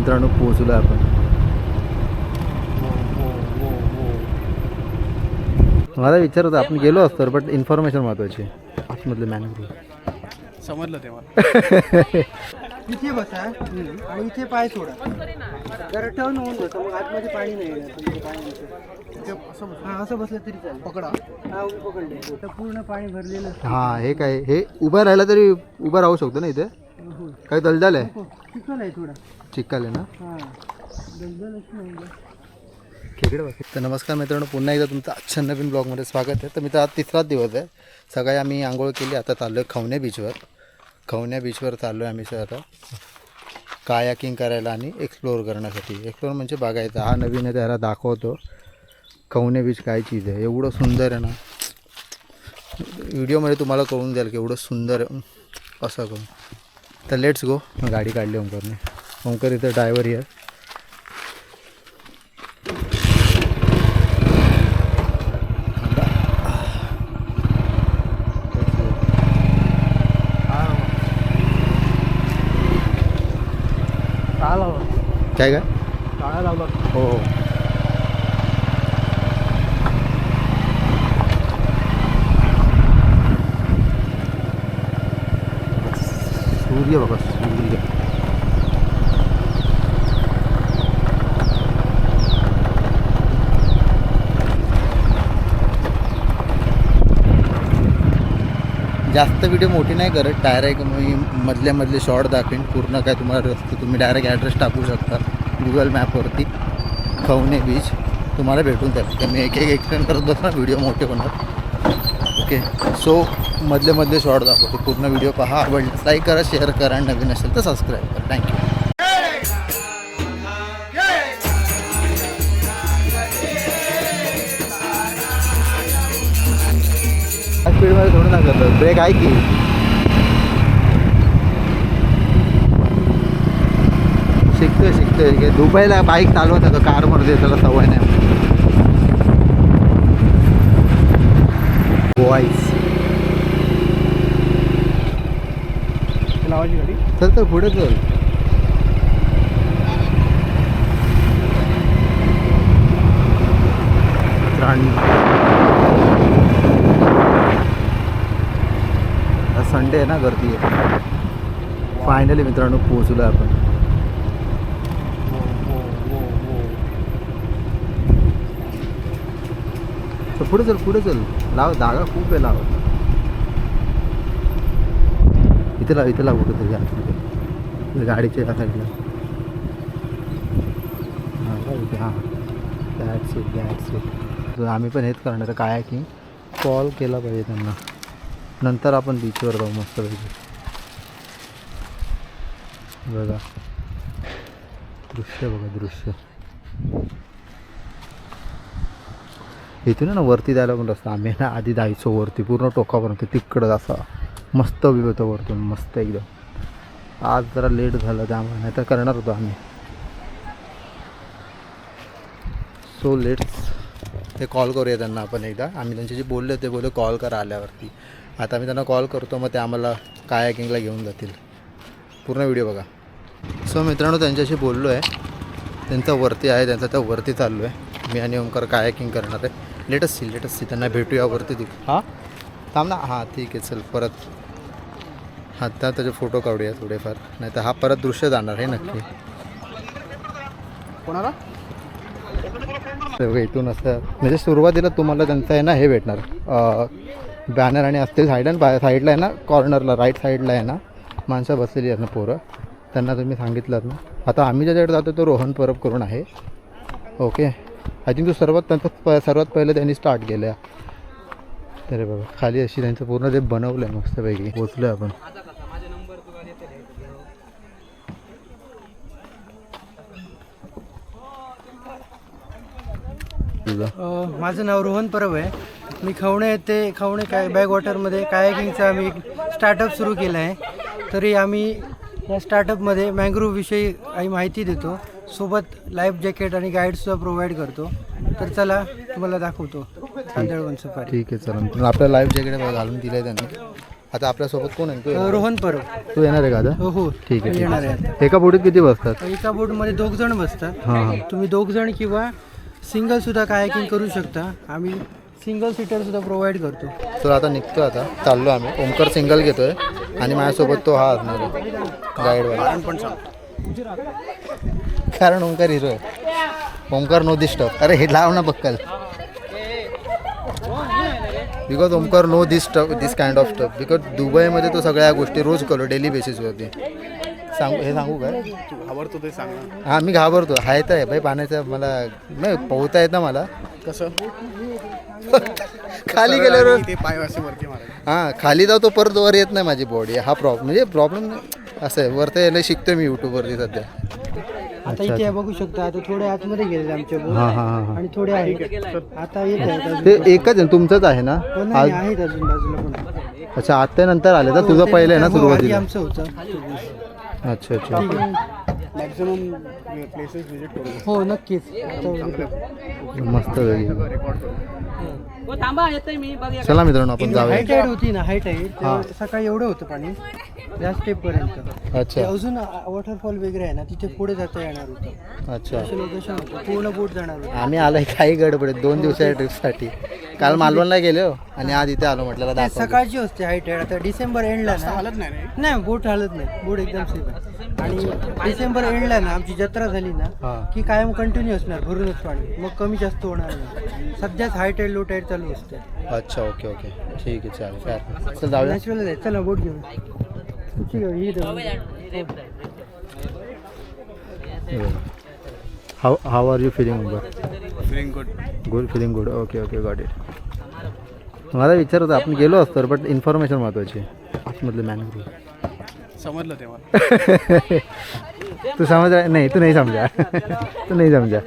मित्रांनो पोहोचलो आपण. मला विचार होता आपण गेलो असतो बट इन्फॉर्मेशन महत्वाची आहे. आतमधले मॅनेजर समजलं ते मला. इथे बसा आणि इथे पाय सोडा. जरा टर्न होऊन बसा मग आतमध्ये पाणी नाही हा असं बसलं तरी चालेल. पकडा. हा उभी पकडले. तर पूर्ण पाणी भरलेलं. हा हे काय हे उभं राहिलं तरी उभं राहू शकतो ना इथे? हो. काही दलदल आहे? हो, चिखल आहे थोडा. चिक्काल आहे ना हा. खेकडे बघ. तर नमस्कार मित्रांनो पुन्हा एकदा तुमचं आजच्या नवीन ब्लॉगमध्ये स्वागत आहे. तर मित्र आज तिसराच दिवस आहे. सकाळी आम्ही आंघोळ केली आता चाललो आहे खवणे बीचवर खवणे बीचवर चाललो आहे आम्ही सर आता कायाकिंग करायला आणि एक्सप्लोअर करण्यासाठी. एक्सप्लोअर म्हणजे बघायचं. हा नवीन आहे त्याला दाखवतो. खवणे बीच काय चीज आहे? एवढं सुंदर आहे ना. व्हिडिओमध्ये तुम्हाला कळून जाईल की एवढं सुंदर असं करून. तर लेट्स गो गाडी काढली ओंकारने ओंकार इथं ड्रायव्हर आहे काय काय लावलं हो हो सूर्य बघा सूर्य जास्त व्हिडिओ मोठी नाही करत. डायरेक्ट मी मधल्या मधले शॉर्ट दाखवेन. पूर्ण काय तुम्हाला रस्ते तुम्ही डायरेक्ट ॲड्रेस टाकू शकता. गुगल मॅपवरती खवणे बीच तुम्हाला भेटून जाईल. तर मी एक एक एक्सप्लेन करत बसणार. व्हिडिओ मोठे होणार. ओके सो मधले मधले शॉर्ट दाखवतो. पूर्ण व्हिडिओ पहा. आवडला लाईक करा शेअर करा. आणि नवीन असेल तर सबस्क्राईब करा. थँक्यू स्पीडमध्ये थोडं ना करतो ब्रेक आहे की? शिकतोय शिकतोय. दुबईला बाईक चालवत होतो कारमध्ये त्याला सवय नाही. लावायची गाडी? चल तर पुढे चल. संडे आहे ना गर्दी आहे. फायनली मित्रांनो पोहोचलो आपण. तर पुढे चल पुढे चल. लाव जागा खूप आहे लाव. इथे लाव इथे लाव कुठं तरी गाडीच्या ह्या साईडला हां दॅट्स इट दॅट्स इट आम्ही पण हेच करणार आहे. काय की कॉल केला पाहिजे त्यांना. नंतर आपण बीचवर जाऊ मस्त मस्तपैकी बघा. दृश्य बघा दृश्य. इथून ना वरती जायला पण रस्ता. आम्ही ना आधी जायचो वरती. पूर्ण टोकापर्यंत. तिकडं असा मस्त व्यू होतं वरतून. मस्त एकदम. आज जरा लेट झालं त्यामुळे. नाही तर करणार होतो आम्ही. सो लेट्स ते कॉल करूया त्यांना आपण एकदा. आम्ही त्यांच्याशी बोलले ते बोलले कॉल करा आल्यावरती. आता आम्ही त्यांना कॉल करतो मग ते आम्हाला कायाकिंगला घेऊन जातील. पूर्ण व्हिडिओ बघा. सो मित्रांनो त्यांच्याशी बोललो आहे त्यांचा वरती आहे त्यांचा त्या वरती चाललो आहे मी आणि ओंकार कायाकिंग करणार आहे? लेटस्ट सी लेटस्ट सी त्यांना भेटूया वरती ती हां? थांब ना. हां ठीक आहे चल परत. आता त्याचे फोटो काढूया थोडेफार. नाही तर हा परत दृश्य जाणार आहे नक्की. कोणाला? इथून असं म्हणजे सुरुवातीला तुम्हाला त्यांचं आहे ना हे भेटणार. बॅनर आणि असतील साईड आणि बा साईडला आहे ना कॉर्नरला राईट साईडला आहे ना माणसं बसलेली आहेत ना पोरं. त्यांना तुम्ही सांगितलं ना. आता आम्ही ज्याच्याकडे जातो तो रोहन परब करून आहे. ओके आय थिंक तो सर्वात त्यांचं प सर्वात पहिलं त्यांनी स्टार्ट केलं आहे तर बाबा खाली अशी त्यांचं पूर्ण ते बनवलं आहे मस्तपैकी. पोचलो आहे आपण. तुझं? अ, माझं नाव रोहन परब आहे. मी खवणे येथे खवणे काय बॅकवॉटरमध्ये कायाकिंगचा आम्ही एक स्टार्टअप सुरू केला आहे. तरी आम्ही या स्टार्टअपमध्ये मँग्रोव्हविषयी काही माहिती देतो. सोबत लाईफ जॅकेट आणि गाईडसुद्धा प्रोव्हाइड करतो. तर चला तुम्हाला दाखवतो. तांदळवन सफारी. ठीक आहे चला. आपल्या लाईफ जॅकेट घालून दिलं आहे त्यांनी. आता आपल्यासोबत कोण आहे? तू अ, येणार? रोहन परब. तू येणार आहे का आता? हो हो. ठीक आहे, ठीक येणार आहे एका बोटीत किती बसतात? एका बोटमध्ये दोघ जण बसतात. हां. हां तुम्ही दोघ जण किंवा सिंगल सुद्धा कायाकिंग करू शकता. आम्ही सिंगल सीटर सुद्धा प्रोव्हाइड करतो. तर आता निघतो आता. चाललो आम्ही. ओमकार सिंगल घेतोय. आणि माझ्यासोबत तो हा असणार आहे पण सांग. कारण ओंकार हिरो आहे. ओंकार नो दिस स्टफ अरे हे लाव ना buckle. Because Omkar know this stuff this kind of stuff because दुबईमध्ये तो सगळ्या गोष्टी रोज करतो डेली बेसिसवरती सांगू हे सांगू काय? तू आवडतो ते सांग ना. हां मी घाबरतो. हाय तर आहे भाई पाण्याचं मला नाही पोहता येतं मला. कसं? खाली गेल्यावर ते पाय असे वरती मारायचे. हां खाली जाऊ तो परत वर येत नाही माझी बॉडी हा प्रॉब्लेम म्हणजे प्रॉब्लेम असं आहे. वरती यायला शिकतोय मी यूट्यूबवरती सध्या. आता इथे बघू शकता. आता थोडे आतमध्ये आमच्या हां हां हां हां. आणि थोडे आहेत. आता येत आहेत अजून. ते एकच आहे तुमचंच आहे ना? हो, नाही, नाही, आहेत अजून बाजूला पण. अच्छा आता नंतर आले तर तुझं पहिलं आहे ना हो, आधी सुरुवातीला? आमचं होतं. अच्छा अच्छा ठीक आहे. मॅक्झिमम प्लेसेस व्हिजिट करू. हो नक्कीच. मस्त करू. चला मित्रांनो आपण जाऊया. हाय टाईड होती ना हाय टाईड सकाळी एवढं होतं पाणी. या स्टेप पर्यंत. अच्छा. अजून वॉटरफॉल वगैरे आहे ना तिथे पुढे जाता येणार होतं. अच्छा. लोकेशन होतं. पूर्ण बोट जाणार होतं. आम्ही आलोय काही गडबडीत दोन दिवसाच्या ट्रिपसाठी काल मालवणला गेलो आणि आज इथे आलो म्हटलं सकाळची असते टाईड आता डिसेंबर एंडला ना. हालत नाही रे. नाही बोट हालत नाही. बोट एकदम सेफ आहे. आणि डिसेंबर एंडला ना आमची जत्रा झाली ना की कायम कंटिन्यू असणार भरूनच पाणी मग कमी जास्त होणार नाही. सध्याच हाय टाईड लो टाईड चालू असते. अच्छा ओके ओके ठीक आहे चालेल. काय. चल जाऊया. नॅचरल आहे. चला बोट घेऊन. ठीक आहे, ही धरून. How how are you feeling feeling good good feeling good okay okay got it मला विचार होता आपण गेलो असतो बट इन्फॉर्मेशन महत्वाची आतमधलं मॅनग्रोव्ह समजलं ते मला. तू समज नाही तू नाही समजा. तू नाही समजा.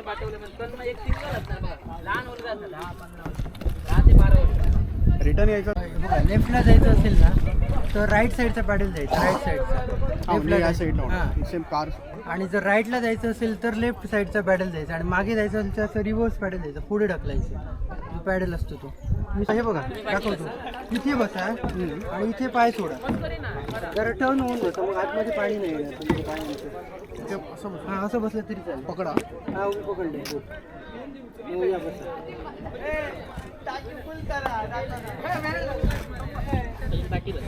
रिटर्न यायचं? बघा लेफ्टला जायचं असेल ना तर राईट साईडचा पॅडल जायचं राईट या साईडचा हां. साईड सेम कार आणि जर राईटला जायचं असेल तर लेफ्ट साईडचा पॅडल जायचा आणि मागे जायचं असेल तर असं रिव्हर्स पॅडल जायचं पुढे ढकलायचं. जो पॅडल असतो तो. मी हे बघा दाखवतो. इथे बसा आणि इथे पाय सोडा. जरा टर्न होऊन बसा. मग आतमध्ये पाणी नाही बस. हां असं बसलं तरी चालेल. पकडा. हा पकडले बोट हो, या बसा.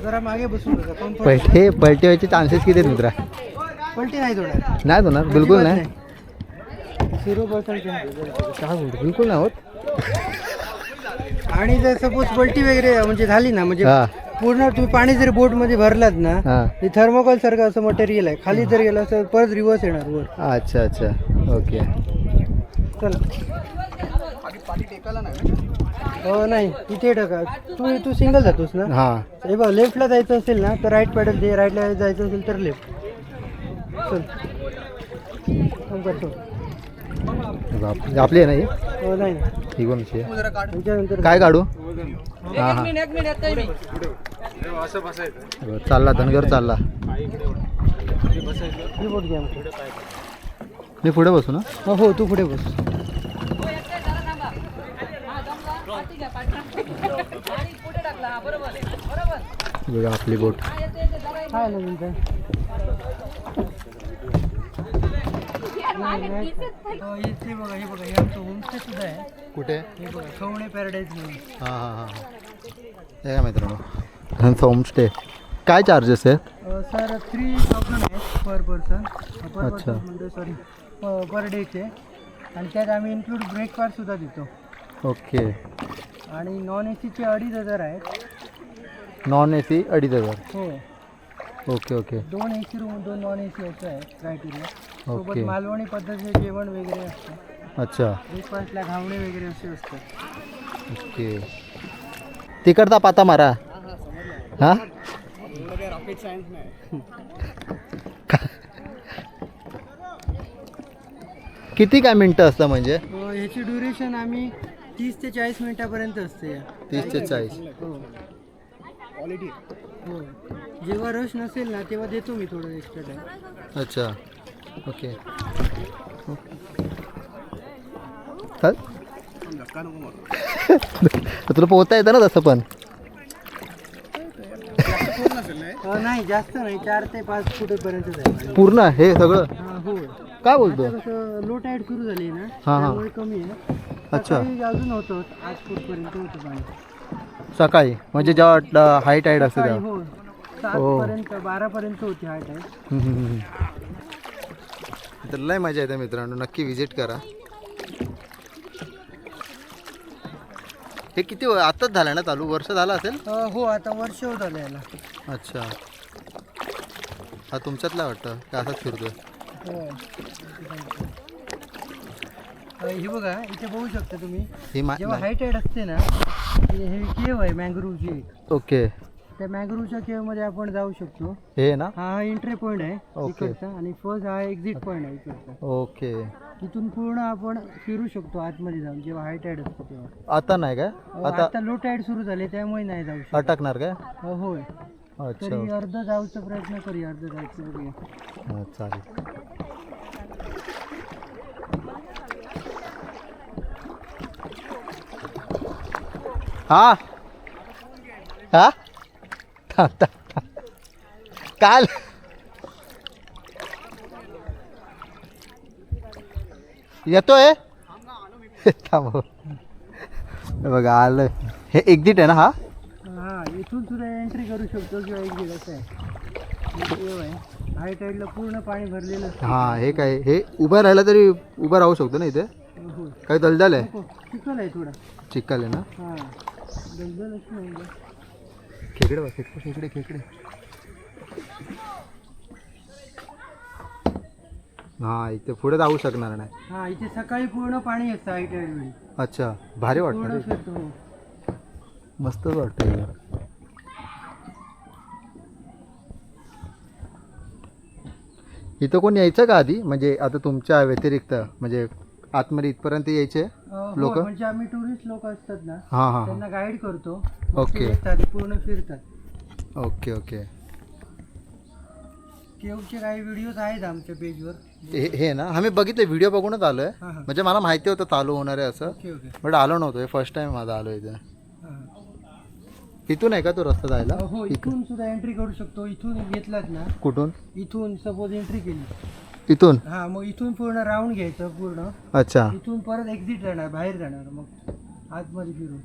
जरा मागे बसून पलटे पलटे व्हायचे चान्सेस किती मित्रा? पलटी नाही थोडा नाही होणार बिलकुल नाही. झिरो पर्सेंट काय बोलतो बिलकुल नाही होत. आणि जर सपोज पलटी वगैरे म्हणजे झाली ना म्हणजे हा. पूर्ण तुम्ही पाणी जर बोटमध्ये भरलात ना हा. हे थर्मोकॉल सारखं असं मटेरियल आहे. खाली जर गेलं तर परत रिव्हर्स येणार वर. अच्छा अच्छा. ओके. चला? हो नाही. इथे टाका. तू तू सिंगल जातोस ना? हां. हे बघ लेफ्टला जायचं असेल ना तर राईट पॅडल दे राईटला जायचं असेल तर लेफ्ट चल. थांब करतो आप- आपली आहे ना ही? हो नाही ही कोणची आहे? जरा काढ. त्याच्यानंतर काय काढू? हां हां. बरं, चालला धनगर चालला. ही बोट घ्या आमची. मी पुढे बसू ना? हो हो तू पुढे बस. बघा आपली बोट. काय? नाही. हो, इथे बघा हे बघा हे आमचं होमस्टे सुद्धा आहे. कुठे? हे बघा खवणे पॅराडाईज म्हणून. हां हां हां हे. का मित्रांनो. ह्यांचं होमस्टे काय चार्जेस आहेत? अ, सर थ्री थाउजंड आहे पर पर्सन पर अच्छा. पर्सन म्हणजे सॉरी पर डेचे आणि त्यात आम्ही इन्क्लूड ब्रेकफास्ट सुद्धा देतो. ओके. आणि नॉन ए सीचे अडीच हजार आहेत. नॉन ए सी अडीच हजार. हो. Okay okay. दोन ए सी रूम दोन नॉन ए सी असं आहे क्रायटेरिया सोबत ओके. मालवणी पद्धतीचे जेवण वगैरे असतं. अच्छा. ब्रेकफास्टला घावणे वगैरे असे असतात. ओके. तिकडचा पाता मारा. हां? रॉकेट सायन्स नाही किती काय मिनटं असतं म्हणजे? अ, ह्याची ड्युरेशन आम्ही तीस ते चाळीस मिनिटापर्यंत असते. तीस ते चाळीस. हो. क्वालिटी हो. जेव्हा रश नसेल ना तेव्हा देतो मी थोडं एक्स्ट्रा टाईम अच्छा. ओके चल. तुला पोहता येतं ना तसं पण. अ, नाही जास्त नाही. चार ते पाच फुटेपर्यंतच आहे पाणी. पूर्ण हे सगळं? हा, हो. काय बोलतो? आता कसं लो टाईड सुरू झाली ना हा. त्यामुळे कमी आहे. अच्छा. सकाळी अजून होतं आठ फूटपर्यंत होतं पाणी. सकाळी. म्हणजे जेव्हा हाय टाईड असते सकाळी तेव्हा. हो. सात हो. पर्यंत बारा पर्यंत होती हा. तर लय मजा येते मित्रांनो नक्की विजिट करा. हे किती व- आताच झालं ना चालू? वर्ष झालं असेल? हो आता वर्ष होत आलं याला. अच्छा. हा तुमच्यातला वाटतं? का असाच फिरतोय? हो. अ, हे बघा इथे बघू शकता तुम्ही. ही मा जेव्हा हाय टाईड असते ना हे हे केव आहे मँग्रोवची एक. ओके. त्या मँग्रोवच्या केवमध्ये आपण जाऊ शकतो. हे ना? हा हा एंट्री पॉईंट आहे ओके. इकडचा आणि फर्स्ट हा एक्झिट पॉईंट आहे इकडचा. ओके तिथून पूर्ण आपण फिरू शकतो आतमध्ये जाऊन जेव्हा हाय टाईड असतो तेव्हा. आता नाही काय? अ, आता आता लो टाईड सुरू झाले त्यामुळे नाही जाऊ शकत. अटकणार काय? अ, होय. अच्छा. तरी अर्ध जाऊचा प्रयत्न करूया अर्ध जायचं बघूया. हा, चालेल. हा? हा? थांब. काल येतोय? थांब. हो. हे बघा आलं हे एक्झिट आहे ना हा? हा इथून सुद्धा एंट्री करू शकतो किंवा एक्झिट असं आहे. हे हाय. पूर्ण पाणी भरलेलं असतं. हा हे काय हे उभं राहिलं तरी उभं राहू शकतो ना इथे? हो. काही दलदल आहे? नको, चिखल आहे थोडा. चिक्कल आहे ना? हा. दलदलच नाही इथं. खेकडे बघ खेकडे खेकडे खेकडे. हा इथे पुढे जाऊ शकणार नाही. हा इथे सकाळी पूर्ण पाणी असतं वेळी अच्छा भारी वाटतं. रे. मस्तच वाटतं. इथं कोण यायचं का आधी? म्हणजे आता तुमच्या व्यतिरिक्त म्हणजे आतमध्ये इथपर्यंत यायचे? लोकं? म्हणजे आम्ही टुरिस्ट लोक असतात ना हां हां त्यांना गाईड करतो. ओके. ते येतात पूर्ण फिरतात. Okay okay. केवचे काही व्हिडिओज आहेत आमच्या पेजवर हे हे ना आम्ही बघितलं व्हिडिओ बघूनच आलो आहे हां हां. म्हणजे मला माहिती होतं चालू होणार आहे असं. Okay okay. बट आलो नव्हतो हे फर्स्ट टाइम माझा आलो इथे. हां. इथून आहे का तो रस्ता जायला? हो इथून सुद्धा एंट्री करू शकतो. इथून घेतलात ना. कुठून? इथून सपोज एंट्री केली. इथून? हा मग इथून पूर्ण राऊंड घ्यायचं पूर्ण. अच्छा. इथून परत एक्झिट जाणार बाहेर जाणार मग आतमध्ये फिरून.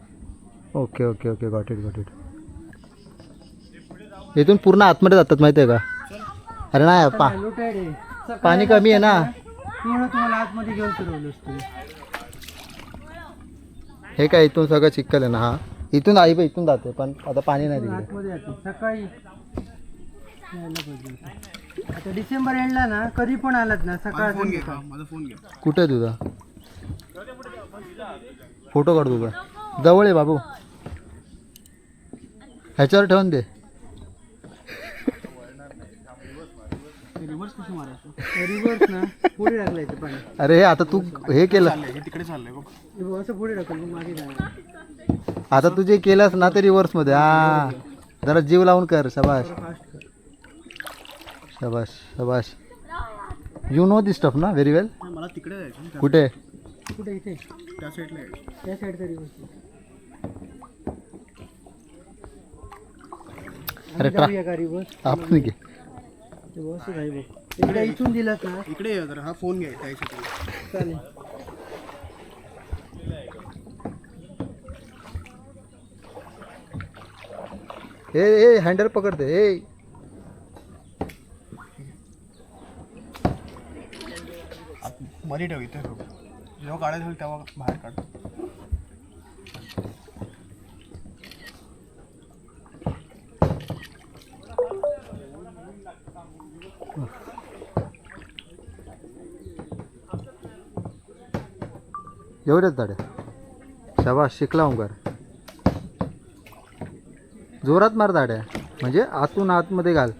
Okay okay okay got it got it इथून पूर्ण आतमध्ये जातात माहिती आहे का? अरे नाही पा लोटाईड आहे. सकाळी पाणी कमी आहे ना. पूर्ण तुम्हाला आतमध्ये घेऊन फिरवलं असतं. हे काय इथून सगळं चिक्कल आहे ना? हा. इथून आई बाई इथून जाते पण आता पाणी नाही पूर्ण तिकडे आतमध्ये जाते. सकाळी यायला पाहिजे होतं. आता डिसेंबर एंडला ना कधी पण आलात ना सकाळ फोन घे. हा, माझा फोन घे. कुठे आहे तुझा? फोटो काढ तुझा. जवळ आहे बाबू. ह्याच्यावर ठेवून दे. रिव्हर्स कशी मारायचं? रिव्हर्स ना पुढे टाकलं येतं पाणी. अरे हे आता तू हे केलं. चाललंय हे तिकडे चाललंय बघ. हे बघ, असं पुढे टाकलं मग मागे जाणार. आता तू जे केलंस ना ते रिव्हर्समध्ये हा. जरा जीव लावून कर शबाश फास्ट कर शबाश शबाश यू नो दिस स्टफ ना व्हेरी वेल मला तिकडे जायचं ना, कुठे? कुठे इथे? त्या- त्या साईडला यायचं. त्या साईडचा रिव्हर्स अरे ट्रा जाऊया का रिव्हर्स आपण घे. ते असं काही बघ. एकदा इथून दिलात ना. इकडे ये जरा हा फोन घे त्या साईडला चालेल. हे हे हँडल पकडते हे मध्ये ठेव इथे ठेव. जेव्हा काढायचं होईल तेव्हा बाहेर काढ. एवढ्याच दाड्या शबाश शिकला ओंकार जोरात मार दाड्या म्हणजे आतून आतमध्ये घाल.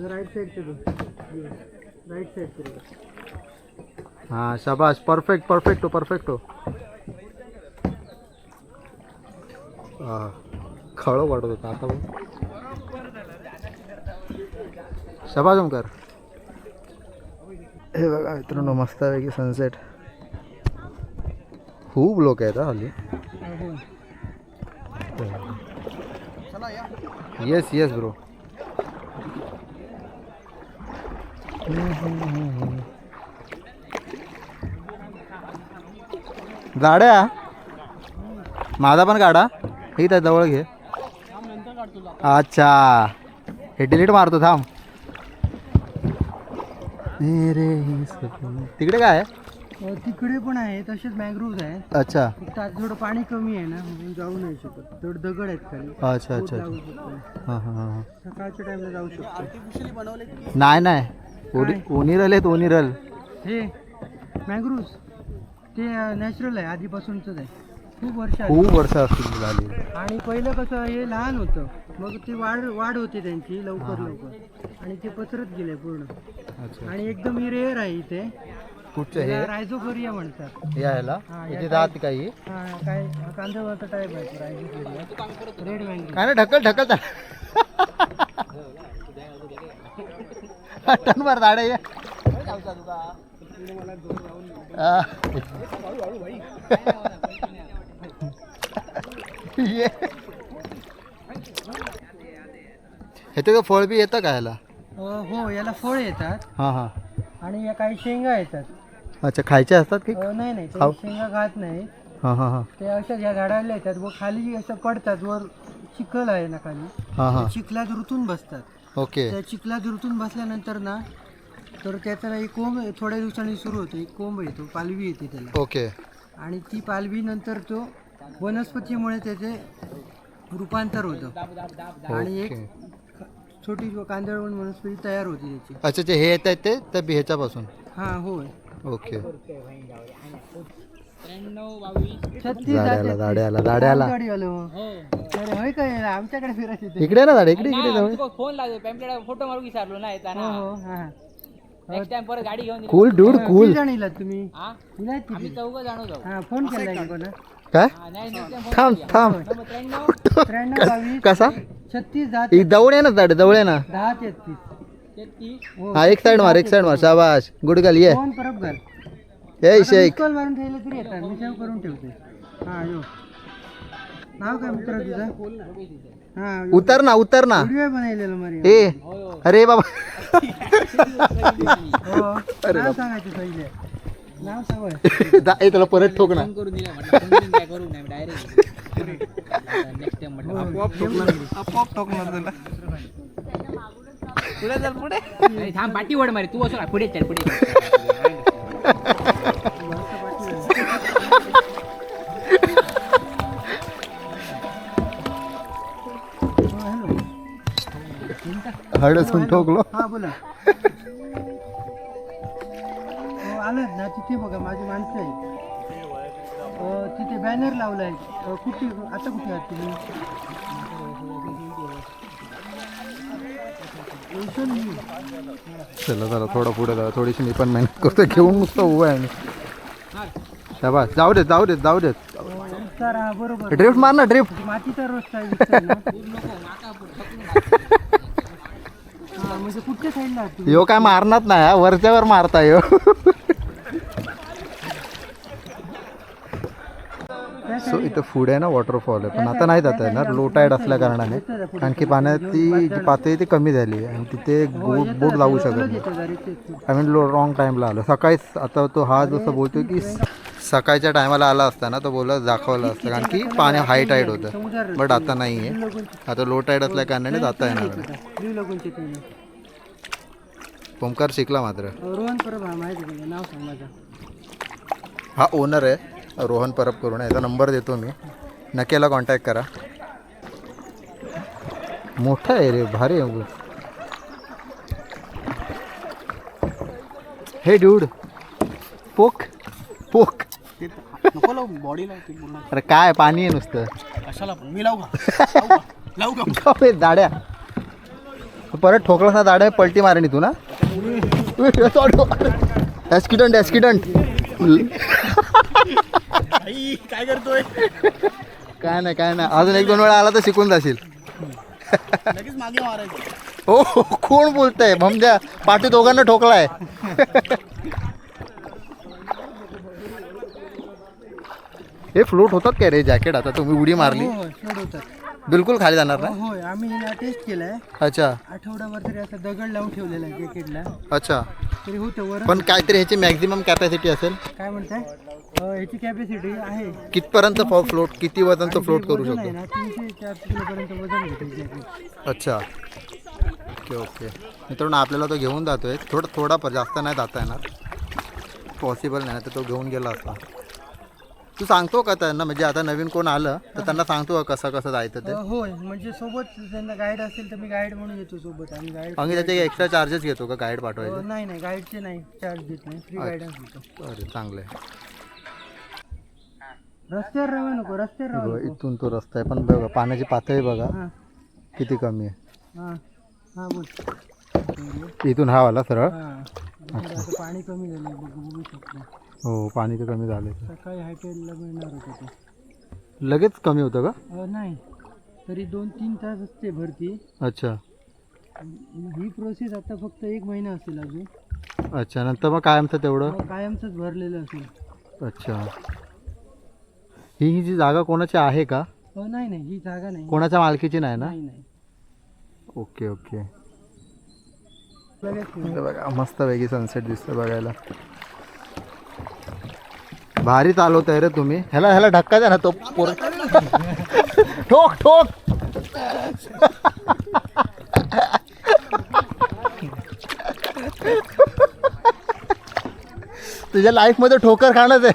राईट साईडचं बघ राईट साईडचं बघ हां शबाश परफेक्ट परफेक्टो परफेक्टो हां खळं वाटत होता आता बघ. शबाश ओंकार. हे बघा मित्रांनो मस्तपैकी सनसेट खूप लोक आहेत हल्ली. येस येस ब्रो गाड्या? माझा पण गाडा. ठीक आहे जवळ घे. अच्छा. हे डिलीट मारतो थांब. ही. तिकडे काय आहे? तिकडे पण आहे तसेच मॅंग्रोव्ह आहेत अच्छा. फक्त आज थोडं पाणी कमी आहे ना म्हणून जाऊ नाही शकत. थोडं दगड आहेत खाली. अच्छा अच्छा शकतो. हां हां हां. सकाळच्या टाइमला जाऊ शकतो. नाही नाही. ओनिरल आहेत ओनिरल. हे मॅंग्रोव्ह ते नॅचरल आहे आधीपासूनच आहे. खूप वर्ष. खूप वर्ष असतील झाली. आणि पहिलं कसं हे लहान होतं. मग ती वाढ वाढ होती त्यांची लवकर लवकर. आणि ते पसरत गेले पूर्ण. आणि एकदम ही रेअर आहे इथे. कुठचं हे? रायझोफोरिया म्हणतात. हे आहे ना हा, याची या दात काही? काय कांदळाचा टाईप आहे रायझोफोरिया रेड मँगो काय ना ढकल ढकल टन मार दाडे ये आ. ये. हे ते फळ बी येतं का ह्याला हो याला फळ येतात. हां हां. आणि या काही शेंगा येतात. अच्छा खायचे असतात की? अ, नाही नाही ते खाऊ? शेंगा खात नाही. हां हां हां. ते अशा या झाडाला येतात व खाली असं पडतात वर चिखल आहे ना खाली. हां हां. चिखलात रुतून बसतात. ओके. त्या चिखलात रुतून बसल्यानंतर ना तर त्याचा एक कोंब थोड्या दिवसांनी सुरू होतो. एक कोंब येतो पालवी येते त्याला. ओके. आणि ती पालवी नंतर तो वनस्पतीमुळे त्याचे रूपांतर होतं. आणि एक ओके. छोटी कांदळवण वनस्पती तयार होती त्याची. अच्छा जे हे येत आहेत ते त्या ह्याच्यापासून? हा होय. ओके. छत्तीस अरे होय काय आमच्याकडे फिरायचे ते इकडे ना झाडे इकडे इकडे जवळ फोन लागतो पॅम्पलेट फोटो मारू विचारलो ना हो येताना. हो हा नेक्स्ट टाइम परत गाडी घेऊन कूल डूड कूल किती जण इलात तुम्ही? हा? इलात किती? आम्ही चौघ जाणू जाऊ हा फोन केलाय का कोणा काय? हा, नाही थांब थांब. नंबर त्र्याण्णव. त्र्याण्णव बावीस कसा? छत्तीस दहा आहे ना झाडे आहे ना. दहा तेहतीस. तेहतीस. हो. हा एक साइड मार एक साइड मार. शाबाश. गुड गर्ल ये. फोन परत घाल. ये शेख. कॉल मारून ठेवलं तरी येतात. मी सेव्ह करून ठेवते. हा यो. नाव काय मित्र तुझं? हा यो. उतर ना उतर ना. व्हिडिओ बनवलेलं मरी ए अरे बाबा. हो नाव सांगायचं पहिले. नाव सांगाय जा- ए तुला परत ठोक ना. करून दिला म्हटलं फोन बिन काय करू? नाही डायरेक्ट नेक्स्ट टाइम म्हटलं आपोआप टोकणार त्याला पुढे चल पुढे अरे थांब पाठी वड मारे तू असं पुढे चल पुढे चल. हळसून ठोकलो. हा बोला. हो आलं ना तिथे बघा माझी माणसं आहेत. अ, तिथे बॅनर लावलाय. अ, कुठे आता कुठे आहात तुम्ही? मी. चला चला थोडं पुढे जाऊ थोडीशी मी पण मेहनत करतो घेऊन नुसतं उभं आहे मी. शाबास. जाऊ देत जाऊ देत जाऊ देत. अ, तर हा बरोबर. ड्रिफ्ट मार ना ड्रिफ्ट मातीचा रस्ता ना. हा म्हणजे कुठच्या साईडला काय मारणार नाही हा, वरच्यावर मारता यो. सो इथं पुढे ना वॉटरफॉल आहे. पण आता नाही जाता येणार. लो टाईड असल्या कारणाने. कारण की पाण्याची जी पातळी ती कमी झाली आहे. आणि तिथे बोट बोट लावू शकत नाही. येतं. आय मीन लो रॉंग टाईमला आलो. सकाळीच आता तो हा जसं बोलतो की सकाळच्या टायमाला आला असता ना तो बोला दाखवलं असतं. कारण की पाणी हाय टाईड होतं. बट आता नाही आहे आता लो टाईड असल्या कारणाने जाता येणार नाही. लिव लगूनचे ते ओमकार शिकला मात्र. रोहन परब हा माहिती आहे नाव सांग माझं. हा ओनर आहे रोहन परब करून याचा नंबर देतो मी. नक्कीला कॉन्टॅक्ट करा. मोठा आहे रे भारी आहे. हे ड्यूड पोक पोक. ते नको लावू बॉडी अरे काय पाणी आहे नुसतं. कशाला पण? मी लावू का? लावू का? लावू परत ठोकलास ना दाड्या पलटी मारणी तू ना ॲस्किडंट ॲस्किडंट काय करतोय काय नाही काय नाही. अजून एक दोन वेळा आला तर शिकून जाशील. हो, हो कोण बोलतंय? भमद्या पाठी दोघांना ठोकलाय. हे फ्लोट होतात काय रे? जॅकेट आता तुम्ही उडी मारली. हो, हो, बिलकुल खाली जाणार नाही होय. आम्ही हिला टेस्ट केलाय. अच्छा. आठवड्याभर तरी असं दगड लावून ठेवलेला आहे जॅकेटला अच्छा. तरी होतं वर पण काहीतरी ह्याची मॅक्झिमम कॅपॅसिटी असेल? काय म्हणताय? अं, ह्याची कॅपॅसिटी आहे. कितपर्यंत फ्लोट किती वजनचं फ्लोट करू वजन आहे शकतो ना तीनशे चार किलोपर्यंत वजन घेते जॅकेट अच्छा. Okay okay. मित्रांनो आपल्याला तो घेऊन जातोय. थोडं थोडा प- जास्त नाही जाता येणार. पॉसिबल नाही तर तो घेऊन गेला असता. तू सांगतो का त्यांना? म्हणजे आता नवीन कोण आलं तर त्यांना सांगतो का कसं कसं जायचं ते? होय. म्हणजे सोबत त्यांना गाईड असेल तर मी गाईड म्हणून येतो सोबत. आणि गाईड आणि त्याचे एक्स्ट्रा चार्जेस घेतो का? गाईड पाठवायचे? नाही नाही. गाईडचे नाही. चार्ज देत नाही. फ्री गायडन्स देतो. अरे चांगलं आहे रस्त्यावर राहू नको रस्त्यावर राहू बघा, नको. इथून तो रस्ता आहे. पण बघा पाण्याची पातळी बघा. हां. किती कमी आहे. हां. हां बोल. इथून हा वाला सरळ. हां. इकडे आता पाणी कमी झालं बघ बघू शकतो. हो पाणी तर कमी झालं सकाळी हायटेलला मिळणार होतं ते. लगेच कमी होतं का? अं, नाही. तरी दोन तीन तास असते भरती. अच्छा. ही प्रोसेस आता फक्त एक महिना असेल अजून. अच्छा नंतर मग कायमचं तेवढं? मग कायमचंच भरलेलं असेल. अच्छा. ही ही जी जागा कोणाची आहे का? हो नाही नाही ही जागा नाही. कोणाच्या मालकीची नाही ना? नाही नाही. Okay okay. लगेच बघा मस्त वेगळी सनसेट दिसतं बघायला. भारी चालवताय रे तुम्ही. ह्याला ह्याला धक्का द्या ना तो पोर. ठोक ठोक. तुझ्या लाईफमध्ये ठोकर खाणंच आहे.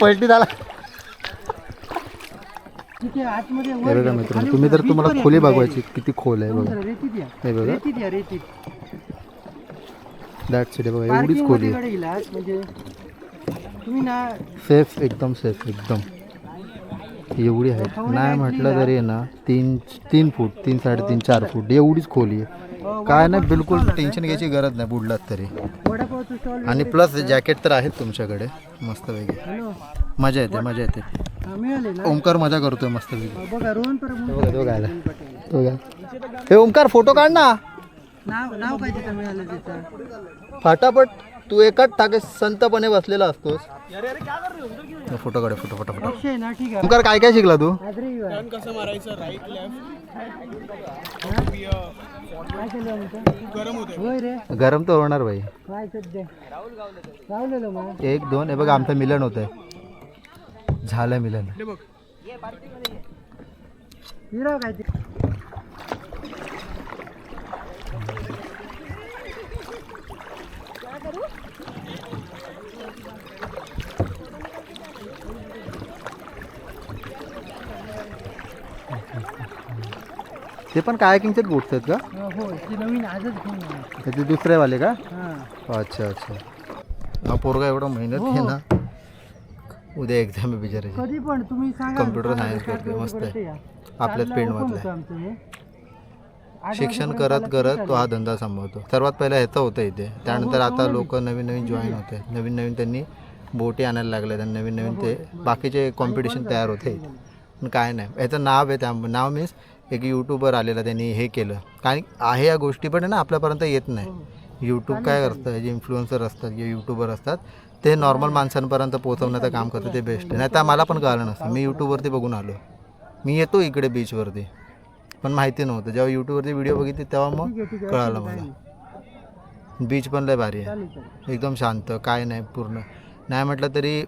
पलटी झाला. तिथे आतमध्ये वर हे बघा गेलं, मित्रांनो तुम्ही जर तुम्हाला खोली बघवायची किती खोल आहे बघा. हे बघा. दॅट सिटी बघा एवढीच खोली आहे. म्हणजे सेफ एकदम सेफ एकदम. एवढी आहे. नाही म्हटलं तरी आहे ना तीन तीन फूट तीन साडेतीन चार फूट एवढीच खोली आहे. अं, काय नाही बिलकुल टेन्शन घ्यायची गरज नाही बुडलात तरी. आणि प्लस जॅकेट तर आहेत तुमच्याकडे मस्त वेगळी मजा येते मजा येते. हा, ओमकार मजा करतोय मस्त वेगळी तो गायला तो गाय हे ओमकार फोटो काढ ना. नाव तू एकाच टाके संतपणे बसलेला असतोस. फोटो काढ फोटो फोटो फोटो. ओमकार काय काय शिकला तू? कसं मारायचं राईट लेफ्ट गरम होते होय रे. गरम तर होणार भाई एक दोन हे बघा आमचं मिलन होतंय. झालं मिलन. ते पण कायाकिंगचेच बोट्स आहेत का? अं, होय ती नवीन आजच घेऊन आली. ते दुसरे वाले का? हां. अच्छा अच्छा. हा पोरगा एवढा मेहनत आहे ना. उद्या एक्झाम आहे बिचारायची कधी पण तुम्ही सांगा Computer ना, science चार करतोय, मस्त आहे. आपल्याच field मधलं आहे. हे. शिक्षण करत करत तो. हा धंदा सांभाळतो. सर्वात पहिला ह्याचं होतं इथे. त्यानंतर आता लोक नवीन नवीन जॉईन होते. नवीन नवीन त्यांनी बोटी आणायला लागल्या आणि नवीन नवीन ते बाकीचे कॉम्पिटिशन तयार होते. पण काय नाही. याचं नाव आहे त्या नाव मीन्स एक यूट्यूबर आलेला त्यांनी हे केलं. कारण आहे या गोष्टी पण आहे ना आपल्यापर्यंत येत नाही. यूट्यूब काय करतं जे इन्फ्लुएन्सर असतात जे यूट्यूबर असतात ते नॉर्मल माणसांपर्यंत पोहोचवण्याचं काम करतं ते बेस्ट नाही तर मला पण कळलं नसतं. मी यूट्यूबवरती बघून आलो. मी येतो इकडे बीचवरती पण माहिती नव्हतं. जेव्हा यूट्यूबवरती व्हिडिओ बघितले तेव्हा मग आहे, आहे. कळालं मला. बीच पण लय भारी आहे. एकदम शांत काय नाही पूर्ण. नाही म्हटलं तरी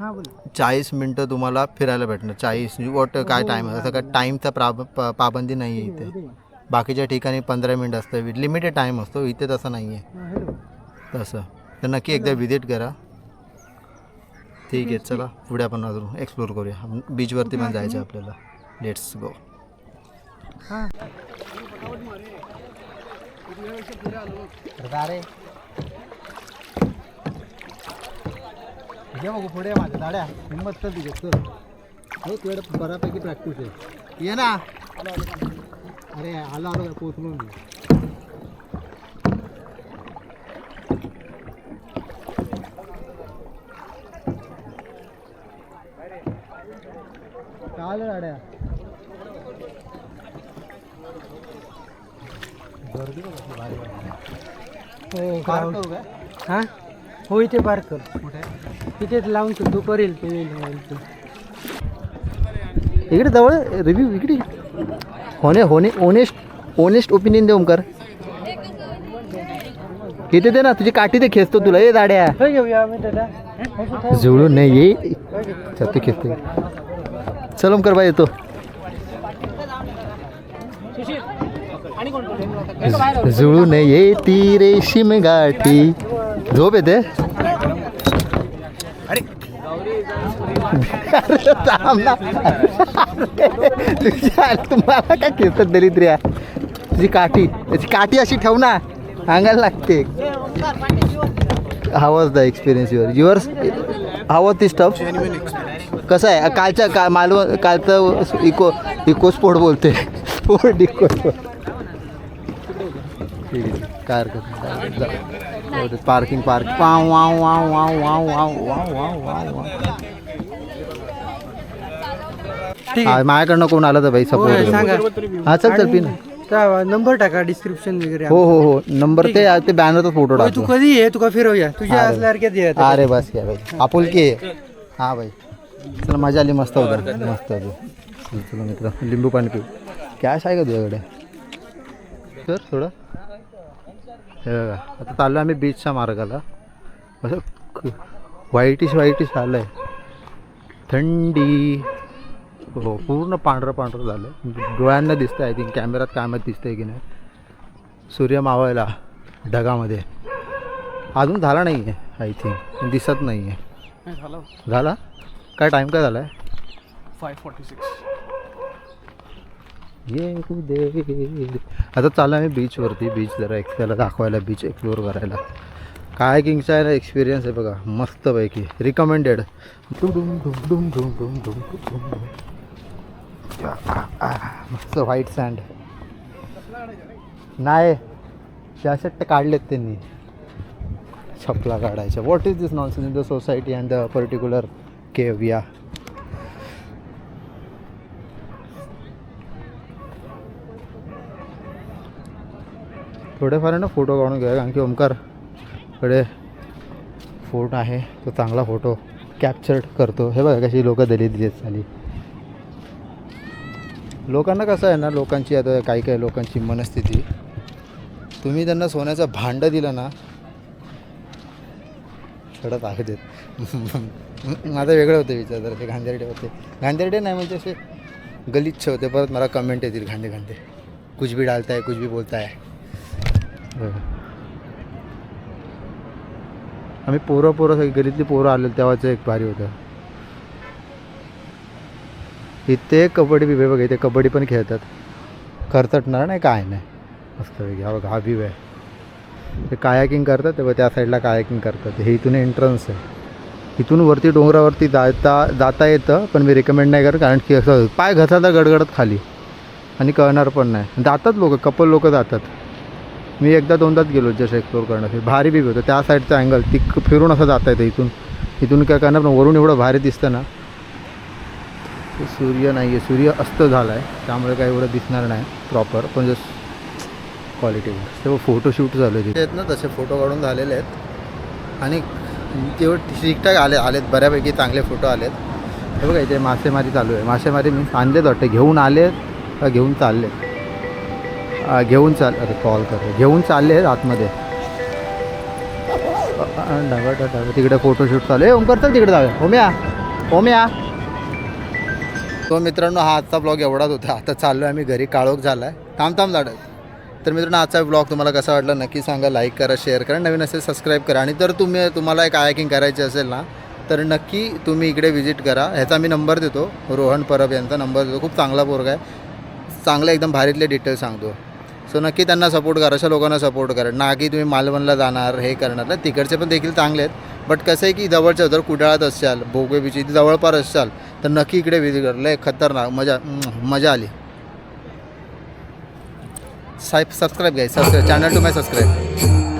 हां बोला. चाळीस मिनटं तुम्हाला फिरायला भेटणार. चाळीस वॉट काय टाईम असं काय टाईमचा प्राब प- पाबंदी नाही आहे इथे. बाकीच्या ठिकाणी पंधरा मिनटं असतं. लिमिटेड टाईम असतो. इथे तसं नाही आहे हां हॅलो तसं. तर नक्की एकदा व्हिजिट करा. ठीक आहे चला. पुढे आपण अजून एक्सप्लोर करूया. बीचवरती पण जायचं आहे आपल्याला. लेट्स गो हां. ये बघू पुढे माझ्या दाड्या. हिंमत तर तुझ्या सर हो तुझ्याकडे बऱ्यापैकी प्रॅक्टिस आहे. ये ना. अरे आलो आलो पोचलो मी. चाल गाड्या गर्दी. हो. हां? हो इथे पार्क कर कुठे तिथेच लावून तू. करेल इकडे जवळ रिव्ह्यू इकडे. होणे होणे ओनेस्ट ओनेस्ट ओपिनियन दे ओमकार. इथे दे ना तुझी काठी ते खेचतो तुला. ये दाड्या. जुळून नाही ये तू खेचतो चल ओमकार बाई येतो. जुळून ये ती रेशीम गाठी झोप येते अरे थांब ना. तुझ्या तुम्हाला काय खेचतात दरिद्र्या जी काठी त्याची काठी अशी ठेव ना अंगायला लागते. हा was the experience your yours हा वॉज ती स्टफ कसं आहे? कालच्या का मालव कालचं इको इको स्पोर्ट बोलते. Sport eco car parking park wow wow wow wow wow wow wow wow wow. हा, माझ्याकडनं कोण आलं तर भाई होय, सांगा. सपोर्ट हा चल चल पिन. त्या नंबर टाका डिस्क्रिप्शन वगैरे हो हो हो. नंबर ते ते बॅनरचा फोटो होय, तू टाकतो. कधी ये? तुका फिरवूया. तुझ्या ये आता. अरे बस क्या भाई आपुलकी आहे. हा भाई चला मजा आली. मस्त होतं मस्त होतं चल चला मित्र. लिंबू पाणी पिऊ. कॅश आहे का तुझ्याकडे? सर थोडं हे बघा. आता चाललो आम्ही बीचच्या मार्गाला. असं क- व्हाईटिश व्हाईटिश आलं आहे थंडी. हो पूर्ण पांढरं पांढरं झालं. डोळ्यांना दिसतं आय थिंक कॅमेऱ्यात काय माहीत दिसतंय की नाही. सूर्य मावळला ढगामध्ये. अजून झाला नाही आहे आय थिंक दिसत नाही आहे झालं. झाला? काय टाईम काय झाला आहे फाय फॉर्टी सिक्स ये दे. आता चाललो आम्ही बीचवरती बीच जरा एक त्याला दाखवायला बीच एक्सप्लोअर करायला. काय किंगचा आहे ना एक्सपिरियन्स आहे बघा. मस्तपैकी. रिकमेंडेड डुम डुम डुम डुम डुम डुम डुम डुम मस्त व्हाईट सँड नाही त्या शट्ट काढलेत त्यांनी. छपला काढायच्या what is this nonsense in the society and the particular केव या थोडेफार ना फोटो काढून घ्या कारण की ओमकारकडे फोन आहे. तो चांगला फोटो कॅप्चर करतो. हे बघा कशी लोकं दिली दिलीत झाली लोकांना कसं आहे ना लोकांची आता काही काही लोकांची मनस्थिती तुम्ही त्यांना सोन्याचं भांडं दिलं ना सडत आहे देत माझं वेगळं होते विचार जरा ते घांदेरडे होते. घांदेरडे नाही म्हणजे असे गलिच्छ होते. परत मला कमेंट येतील घांदे घांदे कुछ भी डालताय कुछ भी बोलताय. बरं. आम्ही पोरं पोरं सगळी गलीतली पोरं आलेली तेव्हाचं एक भारी होतं. इथे कबड्डी बिबे बघा इथे कबड्डी पण खेळतात. खरचटणार नाही काय नाही. मस्त वेगळी हा बघा हा व्ह्यू आहे. ते कायाकिंग करतात तेव्हा त्या साईडला कायाकिंग करतात. हे इथून एंट्रन्स आहे. इथून वरती डोंगरावरती जाता जाता येतं पण मी रिकमेंड नाही करत कारण की असं पाय घसाचा गडगडत खाली. आणि कळणार पण नाही. जातात लोक कपल लोक जातात. मी एकदा दोनदाच गेलो जस्ट एक्सप्लोर करण्यासाठी. भारी बी होतं त्या साईडचं अँगल ती फिरून असं जाता येतं इथून. इथून काय करणार पण वरून एवढं भारी दिसतं ना सूर्य नाही आहे सूर्य अस्त झाला आहे त्यामुळे काही एवढं दिसणार नाही प्रॉपर पण जस्ट क्वालिटी तेव्हा फोटोशूट झालं तिथे. आहेत ना तसे फोटो काढून झालेले आहेत. आणि तेवढं ठीकठाक आले आलेत. बऱ्यापैकी चांगले फोटो आलेत. हे बघा इथे मासेमारी चालू आहे. मासेमारी मी आणलेत वाटते. घेऊन आलेत का घेऊन चालले घेऊन चाल अरे कॉल करतो घेऊन चालले आहेत आतमध्ये. ढगा तिकडे फोटोशूट चालू आहे. ओमकर चल तिकडे जाऊया. ओम्या ओम्या. तो मित्रांनो हा आजचा ब्लॉग एवढाच होता. आता चाललो आहे आम्ही घरी. काळोख झाला आहे थांब थांब झाडं तर मित्रांनो आजचा ब्लॉग तुम्हाला कसा वाटला नक्की सांगा. लाईक करा शेअर करा. नवीन असेल सबस्क्राईब करा. आणि जर तुम्ही तुम्हाला एक आयकिंग करायची असेल ना तर नक्की तुम्ही इकडे व्हिजिट करा. ह्याचा मी नंबर देतो. रोहन परब यांचा नंबर देतो. खूप चांगला पोरगा आहे. चांगलं एकदम भारीतले डिटेल्स सांगतो. सो नक्की त्यांना सपोर्ट करा. अशा लोकांना सपोर्ट करा. ना की तुम्ही मालवणला जाणार हे करणार. ना तिकडचे पण देखील चांगले आहेत. बट कसं आहे की जवळच्या जर कुडाळात असाल भोगवे बीच इथे जवळपास असाल तर नक्की इकडे विजिट कर. लय खतरनाक मजा मजा आली. साहेब सबस्क्राईब घ्याय subscribe channel to my subscribe